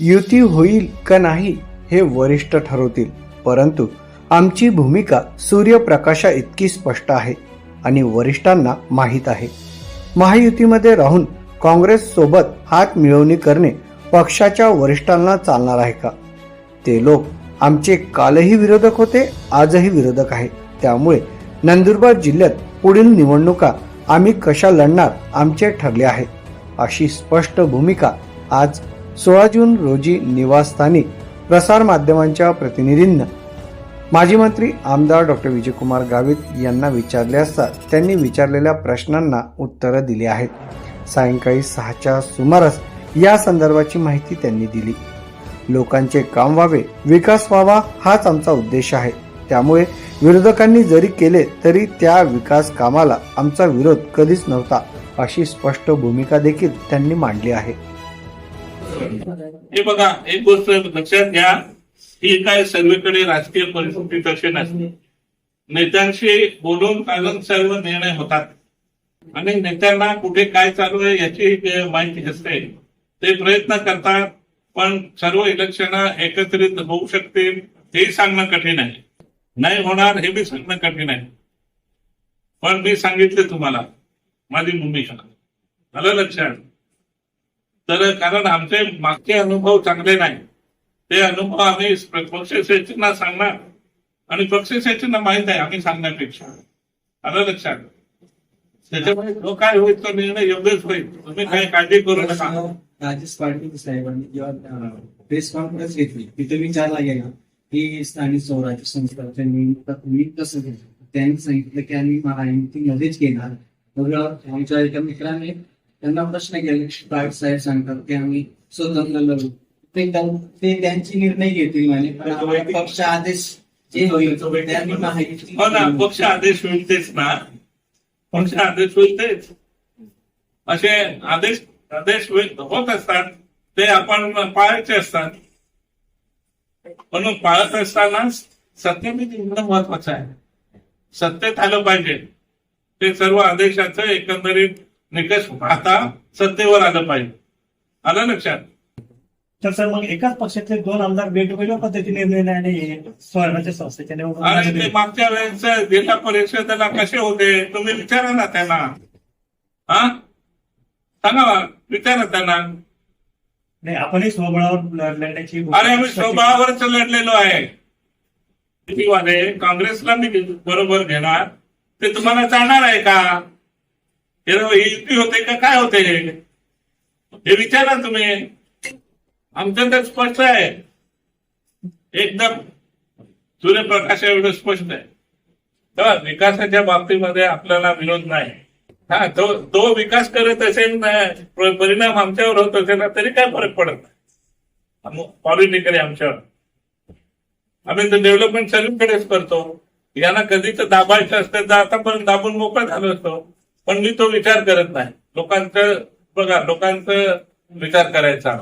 युती होईल का नाही हे वरिष्ठ ठरवतील. परंतु आमची भूमिका सूर्यप्रकाशा इतकी स्पष्ट आहे आणि वरिष्ठांना माहीत आहे. महायुतीमध्ये राहून काँग्रेस सोबत हात मिळवणी करणे पक्षाच्या वरिष्ठांना चालणार आहे का? ते लोक आमचे कालही विरोधक होते आजही विरोधक आहे. त्यामुळे नंदुरबार जिल्ह्यात पुढील निवडणुका आम्ही कशा लढणार आमचे ठरले आहे. अशी स्पष्ट भूमिका आज सोळा जून रोजी निवासस्थानी प्रसार माध्यमांच्या प्रतिनिधींना माजी मंत्री आमदार डॉक्टर विजयकुमार गावित यांना विचारले असता त्यांनी विचारलेल्या प्रश्नांना उत्तरं दिली आहेत. सायंकाळी सहाच्या सुमारास या संदर्भाची माहिती त्यांनी दिली. लोकांचे काम व्हावे विकास व्हावा हाच आमचा उद्देश आहे. त्यामुळे विरोधकांनी जरी केले तरी त्या विकास कामाला आमचा विरोध कधीच नव्हता अशी स्पष्ट भूमिका देखील त्यांनी मांडली आहे. हे बघा एक गोष्ट लक्षात घ्या. ही काय सर्वेकडे राजकीय परिस्थिती तशी नसते. नेत्यांशी बोलून चालून सर्व निर्णय होतात. आणि नेत्यांना कुठे काय चालू आहे याची माहिती असते. ते प्रयत्न करतात पण सर्व इलेक्शन एकत्रित होऊ शकतील हे सांगणं कठीण आहे. नाही होणार हे बी सांगणं कठीण आहे. पण मी सांगितले तुम्हाला माझी भूमिका आलं लक्षात. तर कारण आमचे मागचे अनुभव चांगले नाही. ते अनुभव आम्ही पक्ष सचिवांना सांगणार. आणि पक्ष सचिवांना माहीत आहे आम्ही सांगण्यापेक्षा. आलं लक्षात? त्याच्यामुळे जो काय होईल तो निर्णय योग्यच होईल. तुम्ही काही काळजी करू नका. राजेश पाटील साहेबांनी जेव्हा प्रेस कॉन्फरन्स घेतली तिथे विचारला गेला की स्थानिक स्वराज्य संस्थांच्या मी कसं घेतलं त्यांनी सांगितलं की आम्ही महायुती मध्येच घेणार. मग आमच्या एका मित्राने त्यांना प्रश्न केला प्राट साहेब सांगतात की आम्ही स्वतंत्र लढू. ते त्यां- ते त्यांची निर्णय घेतील म्हणे पण आम्हाला पक्ष आदेश जे होईल त्यांनी महायुती हो ना पक्ष आदेश होईल तेच ना. पक्ष आदेश होईल तेच. असे आदेश आदेश होईल- होत असतात. ते आपण पाळायचे असतात. म्हणून पाळत असताना सत्यते निवडणं महत्वाचं आहे. सत्तेत आलं पाहिजे. ते सर्व आदेशाचं एकंदरीत निकष पाहता सत्तेवर आलं पाहिजे. आलं लक्षात? तर सर मग एकाच पक्षातले दोन आमदार वेगवेगळ्या पद्धतीने स्वराज्य संस्थेच्या निवडणुका मागच्या वेळेस जिल्हा परिषदेला कसे होते तुम्ही विचारा ना त्यांना. हा? सांगा विचारा त्यांना. नाही आपणही स्वबळावर लढण्याची अरे आम्ही स्वभावावरच लढलेलो आहे. वाले काँग्रेसला मी बरोबर घेणार ते तुम्हाला जाणार आहे का? युती होते का? काय होते? हे विचारा तुम्ही. आमचं तर स्पष्ट आहे. एकदम सूर्यप्रकाश एवढं स्पष्ट आहे. तर विकासाच्या बाबतीमध्ये आपल्याला विरोध नाही. हा तो तो विकास करत असेल ना, परिणाम आमच्यावर होत असेल ना तरी काय फरक पडत नाही. पॉलिटिकली आमच्यावर. आम्ही तर डेव्हलपमेंट सगळीकडेच करतो. यांना कधी तर दाबायचं असतं तर आतापर्यंत दाबून मोकळा झालो असतो. पण मी तो विचार करत नाही. लोकांचं बघा लोकांचं विचार करायचा.